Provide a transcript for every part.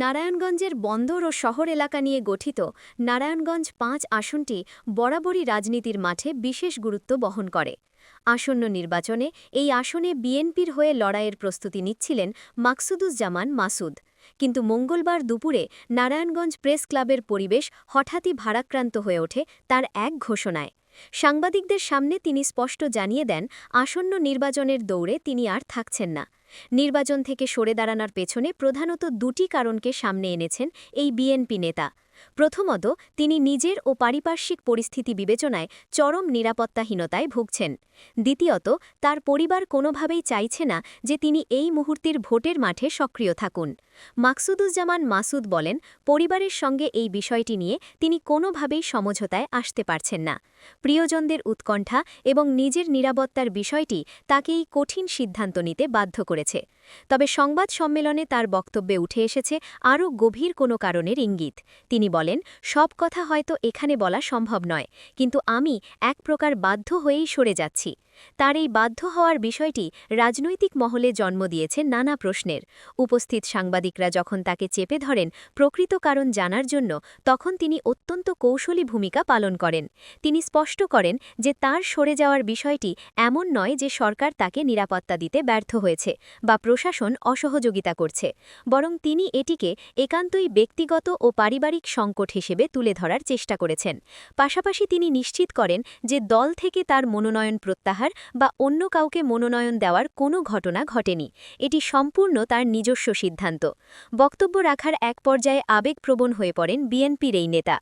নারায়ণগঞ্জের বন্দর ও শহর এলাকা নিয়ে গঠিত নারায়ণগঞ্জ পাঁচ আসনটি বরাবরই রাজনীতির মাঠে বিশেষ গুরুত্ব বহন করে। আসন্ন নির্বাচনে এই আসনে বিএনপির হয়ে লড়াইয়ের প্রস্তুতি নিচ্ছিলেন মাকসুদুজ্জামান মাসুদ। কিন্তু মঙ্গলবার দুপুরে নারায়ণগঞ্জ প্রেস ক্লাবের পরিবেশ হঠাৎই ভারাক্রান্ত হয়ে ওঠে তার এক ঘোষণায়। সাংবাদিকদের সামনে তিনি স্পষ্ট জানিয়ে দেন, আসন্ন নির্বাচনের দৌড়ে তিনি আর থাকছেন না। নির্বাচন থেকে সরে দাঁড়ানোর পেছনে প্রধানত দুটি কারণকে সামনে এনেছেন এই বিএনপি নেতা। প্রথমত, তিনি নিজের ও পারিপার্শ্বিক পরিস্থিতি বিবেচনায় চরম নিরাপত্তাহীনতায় ভুগছেন। দ্বিতীয়ত, তার পরিবার কোনোভাবেই চাইছে না যে তিনি এই মুহূর্তের ভোটের মাঠে সক্রিয় থাকুন। মাকসুদুজ্জামান মাসুদ বলেন, পরিবারের সঙ্গে এই বিষয়টি নিয়ে তিনি কোনোভাবেই সমঝোতায় আসতে পারছেন না। প্রিয়জনদের উৎকণ্ঠা এবং নিজের নিরাপত্তার বিষয়টি তাকে এই কঠিন সিদ্ধান্ত নিতে বাধ্য করেছে। 一切。তবে সংবাদ সম্মেলনে তার বক্তব্যে উঠে এসেছে আরও গভীর কোনো কারণের ইঙ্গিত। তিনি বলেন, সব কথা হয়তো এখানে বলা সম্ভব নয়, কিন্তু আমি এক প্রকার বাধ্য হয়েই সরে যাচ্ছি। তার এই বাধ্য হওয়ার বিষয়টি রাজনৈতিক মহলে জন্ম দিয়েছে নানা প্রশ্নের। উপস্থিত সাংবাদিকরা যখন তাকে চেপে ধরেন প্রকৃত কারণ জানার জন্য, তখন তিনি অত্যন্ত কৌশলী ভূমিকা পালন করেন। তিনি স্পষ্ট করেন যে তার সরে যাওয়ার বিষয়টি এমন নয় যে সরকার তাকে নিরাপত্তা দিতে ব্যর্থ হয়েছে বা প্রশাসন অসহযোগিতা করছে, বরং তিনি এটিকে একান্তই ব্যক্তিগত ও পারিবারিক সংকট হিসেবে তুলে ধরার চেষ্টা করেছেন। পাশাপাশি তিনি নিশ্চিত করেন যে দল থেকে তার মনোনয়ন প্রত্যাহার বা অন্য কাউকে মনোনয়ন দেওয়ার কোনো ঘটনা ঘটেনি। এটি সম্পূর্ণ তার নিজস্ব সিদ্ধান্ত। বক্তব্য রাখার এক পর্যায়ে আবেগপ্রবণ হয়ে পড়েন বিএনপির এই নেতা।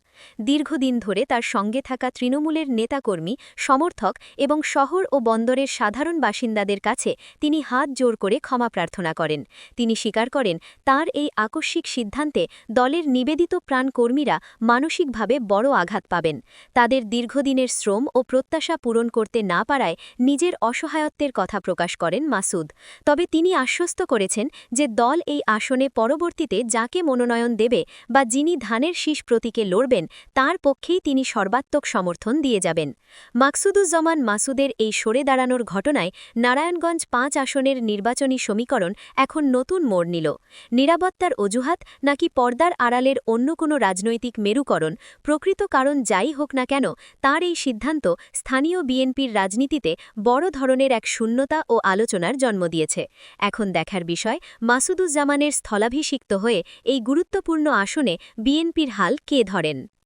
দীর্ঘদিন ধরে তার সঙ্গে থাকা তৃণমূলের নেতাকর্মী, সমর্থক এবং শহর ও বন্দরের সাধারণ বাসিন্দাদের কাছে তিনি হাত জোর করে ক্ষমা প্রার্থনা করেন। তিনি স্বীকার করেন, তার এই আকস্মিক সিদ্ধান্তে দলের নিবেদিত প্রাণকর্মীরা মানসিকভাবে বড় আঘাত পাবেন। তাদের দীর্ঘদিনের শ্রম ও প্রত্যাশা পূরণ করতে না পারায় নিজের অসহায়ত্বের কথা প্রকাশ করেন মাসুদ। তবে তিনি আশ্বস্ত করেছেন যে দল এই আসনে পরবর্তীতে যাকে মনোনয়ন দেবে বা যিনি ধানের শীষ প্রতীকে লড়বেন, তার পক্ষেই তিনি সর্বাত্মক সমর্থন দিয়ে যাবেন। মাকসুদুজ্জামান মাসুদের এই সরে দাঁড়ানোর ঘটনায় নারায়ণগঞ্জ পাঁচ আসনের নির্বাচনী সমীকরণ এখন নতুন মোড় নিল। নিরাপত্তার অজুহাত নাকি পর্দার আড়ালের অন্য কোনো রাজনৈতিক মেরুকরণ? প্রকৃত কারণ যাই হোক না কেন, তার এই সিদ্ধান্ত স্থানীয় বিএনপির রাজনীতিতে বড় ধরনের এক শূন্যতা ও আলোচনার জন্ম দিয়েছে। এখন দেখার বিষয়, মাসুদুজ্জামানের স্থলাভিষিক্ত হয়ে এই গুরুত্বপূর্ণ আসনে বিএনপির হাল কে ধরেন?